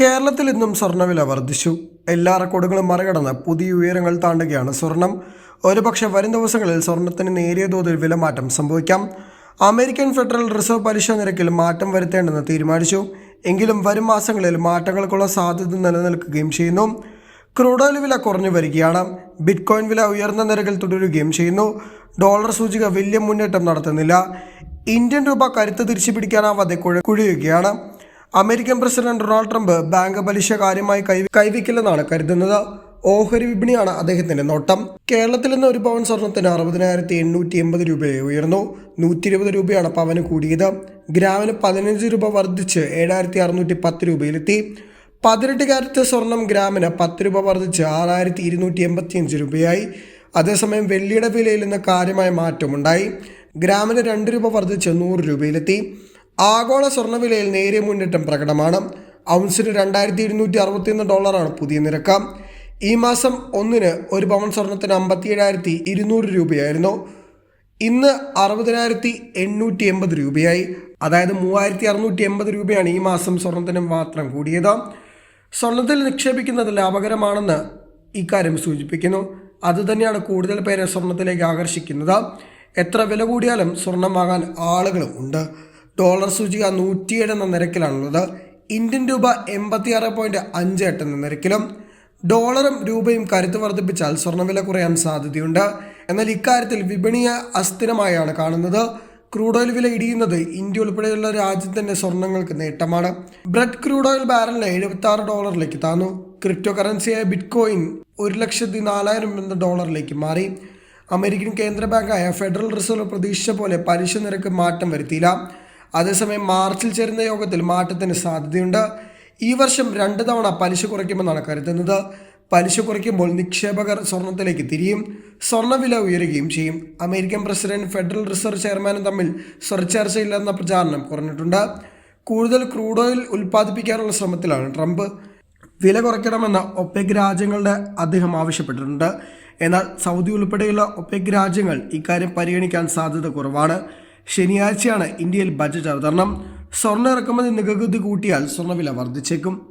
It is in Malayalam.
കേരളത്തിൽ ഇന്നും സ്വർണവില വർദ്ധിച്ചു. എല്ലാ റെക്കോർഡുകളും മറികടന്ന് പുതിയ ഉയരങ്ങൾ താണ്ടുകയാണ് സ്വർണം. ഒരുപക്ഷെ വരും ദിവസങ്ങളിൽ സ്വർണത്തിന് നേരിയ തോതിൽ വിലമാറ്റം സംഭവിക്കാം. അമേരിക്കൻ ഫെഡറൽ റിസർവ് പലിശ നിരക്കിൽ മാറ്റം വരുത്തേണ്ടെന്ന് തീരുമാനിച്ചു. എങ്കിലും വരും മാസങ്ങളിൽ മാറ്റങ്ങൾക്കുള്ള സാധ്യത നിലനിൽക്കുകയും ചെയ്യുന്നു. ക്രൂഡ് ഓയിൽ വില കുറഞ്ഞു വരികയാണ്. ബിറ്റ്കോയിൻ വില ഉയർന്ന നിരക്കിൽ തുടരുകയും ചെയ്യുന്നു. ഡോളർ സൂചിക വലിയ മുന്നേറ്റം നടത്തുന്നില്ല. ഇന്ത്യൻ രൂപ കരുത്ത് തിരിച്ചു പിടിക്കാനാവാതെ കുഴ- കുഴിയുകയാണ്. American president Donald Trump bank പലിശ കാര്യമായി കൈ കൈവയ്ക്കില്ലെന്നാണ് കരുതുന്നത്. ഓഹരി വിപണിയാണ് അദ്ദേഹത്തിന്റെ നോട്ടം. കേരളത്തിൽ നിന്ന് ഒരു പവൻ സ്വർണത്തിന് അറുപതിനായിരത്തി എണ്ണൂറ്റി എൺപത് രൂപയായി ഉയർന്നു. നൂറ്റി ഇരുപത് രൂപയാണ് പവന് കൂടിയത്. ഗ്രാമിന് പതിനഞ്ച് രൂപ വർദ്ധിച്ച് ഏഴായിരത്തി അറുന്നൂറ്റി പത്ത് രൂപയിലെത്തി. പതിനെട്ട് കാരറ്റ് സ്വർണം ഗ്രാമിന് പത്ത് രൂപ വർദ്ധിച്ച് ആറായിരത്തി ഇരുന്നൂറ്റി എൺപത്തിയഞ്ച് രൂപയായി. അതേസമയം വെള്ളിയുടെ വിലയിൽ നിന്ന് കാര്യമായ മാറ്റമുണ്ടായി. ഗ്രാമിന് രണ്ട് രൂപ വർദ്ധിച്ച് നൂറ് രൂപയിലെത്തി. ആഗോള സ്വർണവിലയിൽ നേരിയ മുന്നേറ്റം പ്രകടമാണ്. ഔൺസിന് രണ്ടായിരത്തി ഇരുന്നൂറ്റി അറുപത്തിയൊന്ന് ഡോളറാണ് പുതിയ നിരക്ക്. ഈ മാസം ഒന്നിന് ഒരു പവൻ സ്വർണത്തിന് അമ്പത്തി ഏഴായിരത്തി ഇരുന്നൂറ് രൂപയായിരുന്നു. ഇന്ന് അറുപതിനായിരത്തി എണ്ണൂറ്റി എൺപത് രൂപയായി. അതായത് മൂവായിരത്തി അറുന്നൂറ്റി എൺപത് രൂപയാണ് ഈ മാസം സ്വർണത്തിന് മാത്രം കൂടിയത്. സ്വർണത്തിൽ നിക്ഷേപിക്കുന്നത് ലാഭകരമാണെന്ന് ഇക്കാര്യം സൂചിപ്പിക്കുന്നു. അതുതന്നെയാണ് കൂടുതൽ പേരെ സ്വർണത്തിലേക്ക് ആകർഷിക്കുന്നത്. എത്ര വില കൂടിയാലും സ്വർണം വാങ്ങാൻ ആളുകളും ഉണ്ട്. ഡോളർ സൂചിക നൂറ്റിയേഴ് എന്ന നിരക്കിലാണുള്ളത്. ഇന്ത്യൻ രൂപ എൺപത്തി ആറ് പോയിന്റ് അഞ്ച് എട്ട് എന്ന നിരക്കിലും ഡോളറും രൂപയും കരുത്ത് വർദ്ധിപ്പിച്ചാൽ സ്വർണവില കുറയാൻ സാധ്യതയുണ്ട്. എന്നാൽ ഇക്കാര്യത്തിൽ വിപണിയെ അസ്ഥിരമായാണ് കാണുന്നത്. ക്രൂഡ് ഓയിൽ വില ഇടിയുന്നത് ഇന്ത്യ ഉൾപ്പെടെയുള്ള രാജ്യത്തിന്റെ സ്വർണങ്ങൾക്ക് നേട്ടമാണ്. ബ്രെഡ് ക്രൂഡ് ഓയിൽ ബാരലിന് എഴുപത്തി ആറ് ഡോളറിലേക്ക് താന്നു. ക്രിപ്റ്റോ കറൻസിയായ ബിറ്റ്കോയിൻ ഒരു ലക്ഷത്തി നാലായിരം എന്ന ഡോളറിലേക്ക് മാറി. അമേരിക്കൻ കേന്ദ്ര ബാങ്കായ ഫെഡറൽ റിസർവ് പ്രതീക്ഷിച്ച പോലെ പലിശ നിരക്ക് മാറ്റം വരുത്തിയില്ല. അതേസമയം മാർച്ചിൽ ചേരുന്ന യോഗത്തിൽ മാറ്റത്തിന് സാധ്യതയുണ്ട്. ഈ വർഷം രണ്ട് തവണ പലിശ കുറയ്ക്കുമെന്നാണ് കരുതുന്നത്. പലിശ കുറയ്ക്കുമ്പോൾ നിക്ഷേപകർ സ്വർണത്തിലേക്ക് തിരിയും സ്വർണവില ഉയരുകയും ചെയ്യും. അമേരിക്കൻ പ്രസിഡന്റ് ഫെഡറൽ റിസർവ് ചെയർമാനും തമ്മിൽ സ്വരച്ചേർച്ചയില്ലെന്ന പ്രചാരണം കുറഞ്ഞിട്ടുണ്ട്. കൂടുതൽ ക്രൂഡ് ഓയിൽ ഉൽപ്പാദിപ്പിക്കാനുള്ള ശ്രമത്തിലാണ് ട്രംപ്. വില കുറയ്ക്കണമെന്ന് ഒപെക് രാജ്യങ്ങളുടെ അദ്ദേഹം ആവശ്യപ്പെട്ടിട്ടുണ്ട്. എന്നാൽ സൗദി ഉൾപ്പെടെയുള്ള ഒപെക് രാജ്യങ്ങൾ ഇക്കാര്യം പരിഗണിക്കാൻ സാധ്യത കുറവാണ്. ശനിയാഴ്ചയാണ് ഇന്ത്യയിൽ ബജറ്റ് അവതരണം. സ്വർണ ഇറക്കുമതി നികുതി കൂട്ടിയാൽ സ്വർണവില വർദ്ധിച്ചേക്കും.